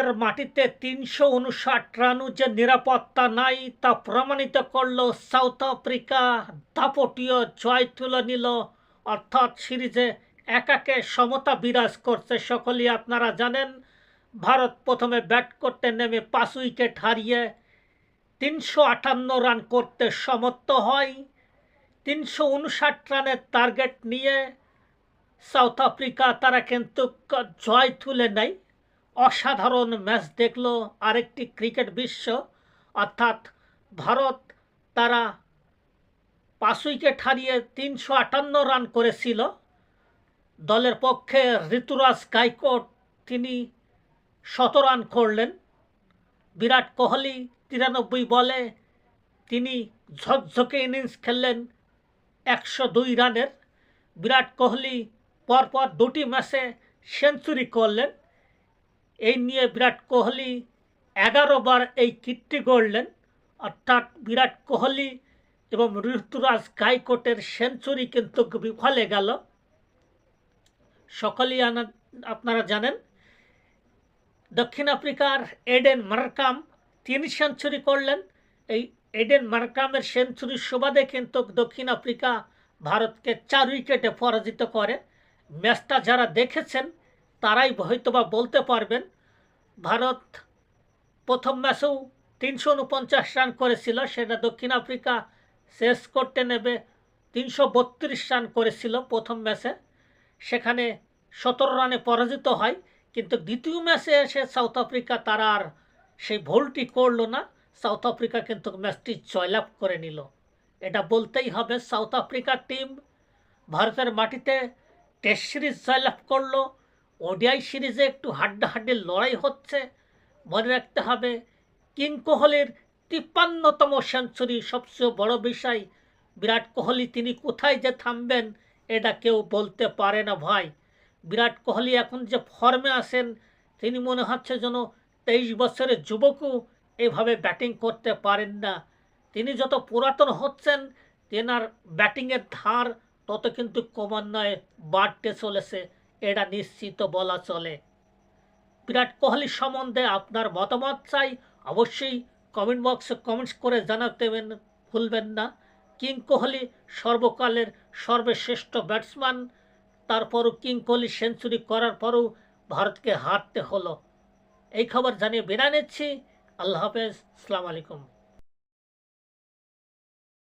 ভারতের মাটিতে তিনশো উনষাট রানও যে নিরাপত্তা নাই তা প্রমাণিত করল সাউথ আফ্রিকা। দাপটীয় জয় তুলে নিল। অর্থাৎ সিরিজে একাকে সমতা বিরাজ করছে সকলেই, আপনারা জানেন। ভারত প্রথমে ব্যাট করতে নেমে পাঁচ উইকেট হারিয়ে তিনশো আটান্ন রান করতে সমর্থ হয়। তিনশো উনষাট রানের টার্গেট নিয়ে সাউথ আফ্রিকা তারা কিন্তু জয় তুলে নেয়। অসাধারণ ম্যাচ দেখল আরেকটি ক্রিকেট বিশ্ব। অর্থাৎ ভারত তারা পাঁচ উইকেট হারিয়ে তিনশো আটান্ন রান করেছিল। দলের পক্ষে ঋতুরাজ গাইকোট তিনি শত রান করলেন। বিরাট কোহলি তিরানব্বই বলে তিনি ঝকঝকে ইনিংস খেললেন একশো দুই রানের। বিরাট কোহলি পরপর দুটি ম্যাচে সেঞ্চুরি করলেন। এই নিয়ে বিরাট কোহলি এগারো বার এই কীর্তি গড়লেন। অর্থাৎ বিরাট কোহলি এবং ঋতুরাজ গাইকোটের সেঞ্চুরি কিন্তু বিফলে গেল। সকলেই আপনারা জানেন, দক্ষিণ আফ্রিকার এডেন মার্কাম তিনি সেঞ্চুরি করলেন। এই এডেন মার্কামের সেঞ্চুরির সুবাদে কিন্তু দক্ষিণ আফ্রিকা ভারতকে চার উইকেটে পরাজিত করে। ম্যাচটা যারা দেখেছেন তারাই হয়তোবা বলতে পারবেন, ভারত প্রথম ম্যাচেও তিনশো উনপঞ্চাশ রান করেছিল, সেটা দক্ষিণ আফ্রিকা শেষ করতে নেবে, তিনশো বত্রিশ রান করেছিল প্রথম ম্যাচে, সেখানে সতেরো রানে পরাজিত হয়, কিন্তু দ্বিতীয় ম্যাচে এসে সাউথ আফ্রিকা তারা আর সেই ভুলটি করল না, সাউথ আফ্রিকা কিন্তু ম্যাচটি জয়লাভ করে নিল। এটা বলতেই হবে, সাউথ আফ্রিকার টিম ভারতের মাটিতে টেস্ট সিরিজ জয়লাভ করল ওডিআই সিরিজে একটু হাড্ডাহাড্ডি লড়াই হচ্ছে, মনে রাখতে হবে, কিং কোহলির তিপ্পান্নতম সেঞ্চুরি সবচেয়ে বড় বিষয়। বিরাট কোহলি তিনি কোথায় যে থামবেন, এটা কেউ বলতে পারে না ভাই। বিরাট কোহলি এখন যে ফর্মে আসেন তিনি মনে হচ্ছে যেন তেইশ বছরের যুবকও এভাবে ব্যাটিং করতে পারেন না। তিনি যত পুরাতন হচ্ছেন, তেনার ব্যাটিংয়ের ধার তত কিন্তু ক্রমান্বয়ে বাড়তে চলেছে। এটা নিশ্চিত বলা চলে। বিরাট কোহলি সম্বন্ধে আপনার মতামত চাই, অবশ্যই কমেন্ট বক্সে কমেন্টস করে জানাতে বেন- ভুলবেন না। কিং কোহলি সর্বকালের সর্বশ্রেষ্ঠ ব্যাটসম্যান তারপরও কিং কোহলি সেঞ্চুরি করার পরও ভারতকে হারতে হলো। এই খবর জানিয়ে বিদায় নিচ্ছি। আল্লাহ হাফেজ। আসসালামু আলাইকুম।